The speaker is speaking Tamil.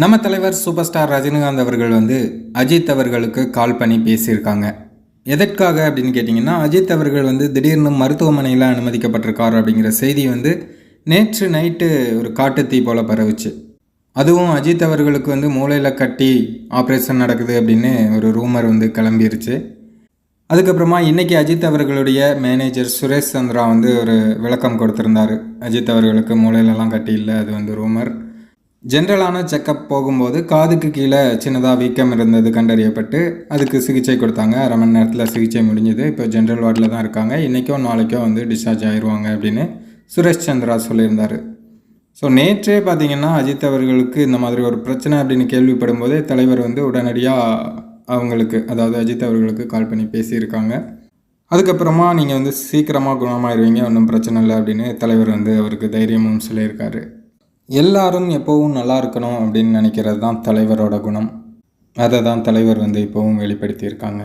நம்ம தலைவர் சூப்பர் ஸ்டார் ரஜினிகாந்த் அவர்கள் வந்து அஜித் அவர்களுக்கு கால் பண்ணி பேசியிருக்காங்க. எதற்காக அப்படின்னு கேட்டிங்கன்னா அஜித் அவர்கள் வந்து திடீர்னு மருத்துவமனையில் அனுமதிக்கப்பட்டிருக்கார் அப்படிங்கிற செய்தி வந்து நேற்று நைட்டு ஒரு காட்டுத்தீ போல் பரவுச்சு. அதுவும் அஜித் அவர்களுக்கு வந்து மூளையில் கட்டி ஆப்ரேஷன் நடக்குது அப்படின்னு ஒரு ரூமர் வந்து கிளம்பிருச்சு. அதுக்கப்புறமா இன்றைக்கி அஜித் அவர்களுடைய மேனேஜர் சுரேஷ் சந்திரா வந்து ஒரு விளக்கம் கொடுத்துருந்தாரு. அஜித் அவர்களுக்கு மூளையிலலாம் கட்டி இல்லை அது வந்து ரூமர். ஜென்ரலான செக்கப் போகும்போது காதுக்கு கீழே சின்னதாக வீக்கம் இருந்தது கண்டறியப்பட்டு அதுக்கு சிகிச்சை கொடுத்தாங்க. அரை மணி நேரத்தில் சிகிச்சை முடிஞ்சுது. இப்போ ஜென்ரல் வார்டில் தான் இருக்காங்க. இன்றைக்கோ நாளைக்கோ வந்து டிஸ்சார்ஜ் ஆயிடுவாங்க அப்படின்னு சுரேஷ் சந்திரா சொல்லியிருந்தார். ஸோ நேற்றே பார்த்தீங்கன்னா அஜித் அவர்களுக்கு இந்த மாதிரி ஒரு பிரச்சனை அப்படின்னு கேள்விப்படும் போதே தலைவர் வந்து உடனடியாக அவங்களுக்கு அதாவது அஜித் அவர்களுக்கு கால் பண்ணி பேசியிருக்காங்க. அதுக்கப்புறமா நீங்கள் வந்து சீக்கிரமாக குணமாயிருவீங்க ஒன்றும் பிரச்சனை இல்லை அப்படின்னு தலைவர் வந்து அவருக்கு தைரியமும் சொல்லியிருக்காரு. எல்லாரும் எப்போவும் நல்லா இருக்கணும் அப்படின்னு நினைக்கிறது தான் தலைவரோட குணம். அதை தான் தலைவர் வந்து இப்போவும் வெளிப்படுத்தியிருக்காங்க.